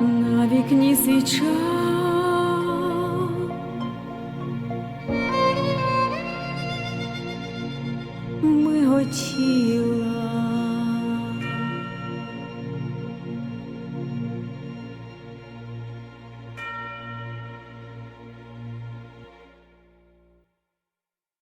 на вікні свіча.